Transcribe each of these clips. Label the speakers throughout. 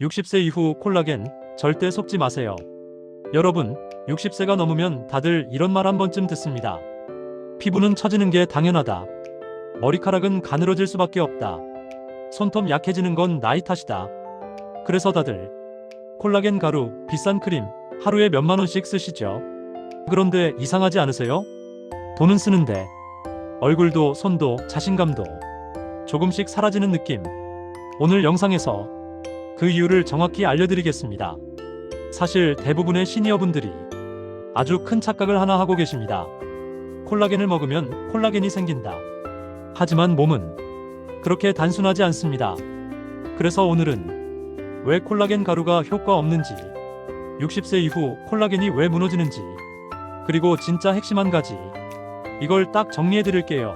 Speaker 1: 60세 이후 콜라겐 절대 속지 마세요. 여러분, 60세가 넘으면 다들 이런 말 한 번쯤 듣습니다. 피부는 처지는 게 당연하다. 머리카락은 가늘어질 수밖에 없다. 손톱 약해지는 건 나이 탓이다. 그래서 다들 콜라겐 가루, 비싼 크림 하루에 몇만 원씩 쓰시죠. 그런데 이상하지 않으세요? 돈은 쓰는데 얼굴도 손도 자신감도 조금씩 사라지는 느낌. 오늘 영상에서 그 이유를 정확히 알려드리겠습니다. 사실 대부분의 시니어분들이 아주 큰 착각을 하나 하고 계십니다. 콜라겐을 먹으면 콜라겐이 생긴다. 하지만 몸은 그렇게 단순하지 않습니다. 그래서 오늘은 왜 콜라겐 가루가 효과 없는지, 60세 이후 콜라겐이 왜 무너지는지, 그리고 진짜 핵심 한 가지, 이걸 딱 정리해 드릴게요.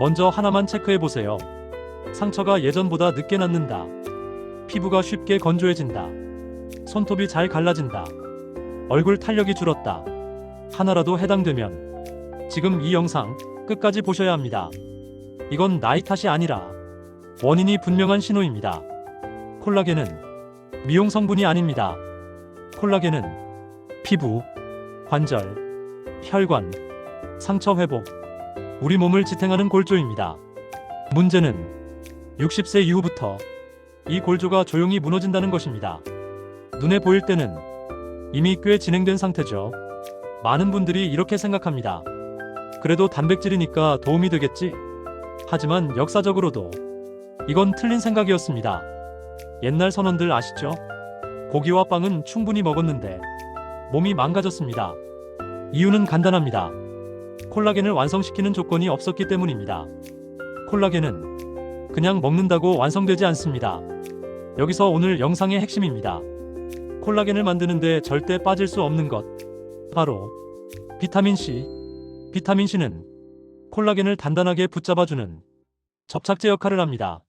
Speaker 1: 먼저 하나만 체크해 보세요. 상처가 예전보다 늦게 낫는다. 피부가 쉽게 건조해진다. 손톱이 잘 갈라진다. 얼굴 탄력이 줄었다. 하나라도 해당되면 지금 이 영상 끝까지 보셔야 합니다. 이건 나이 탓이 아니라 원인이 분명한 신호입니다. 콜라겐은 미용 성분이 아닙니다. 콜라겐은 피부, 관절, 혈관, 상처 회복, 우리 몸을 지탱하는 골조입니다. 문제는 60세 이후부터 이 골조가 조용히 무너진다는 것입니다. 눈에 보일 때는 이미 꽤 진행된 상태죠. 많은 분들이 이렇게 생각합니다. 그래도 단백질이니까 도움이 되겠지? 하지만 역사적으로도 이건 틀린 생각이었습니다. 옛날 선원들 아시죠? 고기와 빵은 충분히 먹었는데 몸이 망가졌습니다. 이유는 간단합니다. 콜라겐을 완성시키는 조건이 없었기 때문입니다. 콜라겐은 그냥 먹는다고 완성되지 않습니다. 여기서 오늘 영상의 핵심입니다. 콜라겐을 만드는데 절대 빠질 수 없는 것. 바로 비타민 C. 비타민 C는 콜라겐을 단단하게 붙잡아주는 접착제 역할을 합니다.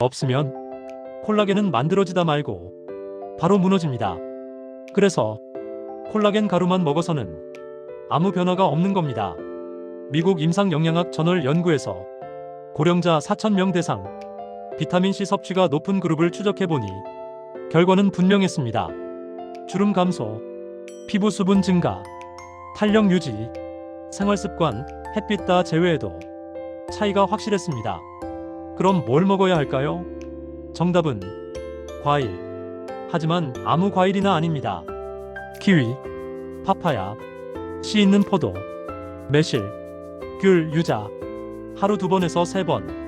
Speaker 1: 없으면 콜라겐은 만들어지다 말고 바로 무너집니다. 그래서 콜라겐 가루만 먹어서는 아무 변화가 없는 겁니다. 미국 임상영양학 저널 연구에서 고령자 4,000명 대상 비타민C 섭취가 높은 그룹을 추적해보니 결과는 분명했습니다. 주름 감소, 피부 수분 증가, 탄력 유지, 생활습관, 햇빛 다 제외해도 차이가 확실했습니다. 그럼 뭘 먹어야 할까요? 정답은 과일. 하지만 아무 과일이나 아닙니다. 키위, 파파야, 씨 있는 포도, 매실, 귤, 유자. 하루 두 번에서 세 번.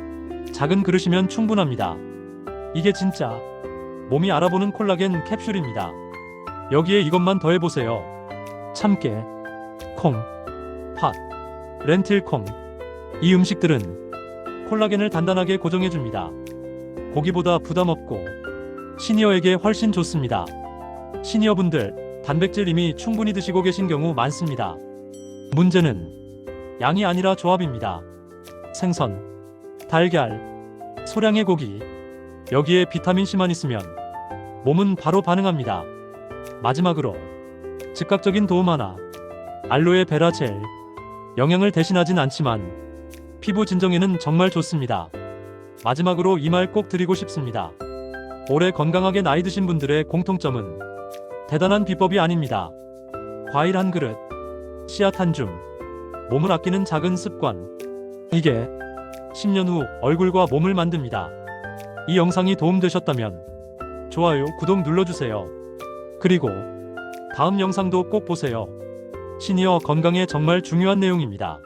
Speaker 1: 작은 그릇이면 충분합니다. 이게 진짜 몸이 알아보는 콜라겐 캡슐입니다. 여기에 이것만 더해보세요. 참깨, 콩, 팥, 렌틸콩. 이 음식들은 콜라겐을 단단하게 고정해줍니다. 고기보다 부담 없고 시니어에게 훨씬 좋습니다. 시니어분들 단백질 이미 충분히 드시고 계신 경우 많습니다. 문제는 양이 아니라 조합입니다. 생선, 달걀, 소량의 고기, 여기에 비타민C만 있으면 몸은 바로 반응합니다. 마지막으로 즉각적인 도움 하나. 알로에 베라 젤. 영양을 대신하진 않지만 피부 진정에는 정말 좋습니다. 마지막으로 이 말 꼭 드리고 싶습니다. 오래 건강하게 나이 드신 분들의 공통점은 대단한 비법이 아닙니다. 과일 한 그릇, 씨앗 한 줌, 몸을 아끼는 작은 습관. 이게 10년 후 얼굴과 몸을 만듭니다. 이 영상이 도움되셨다면 좋아요, 구독 눌러주세요. 그리고 다음 영상도 꼭 보세요. 시니어 건강에 정말 중요한 내용입니다.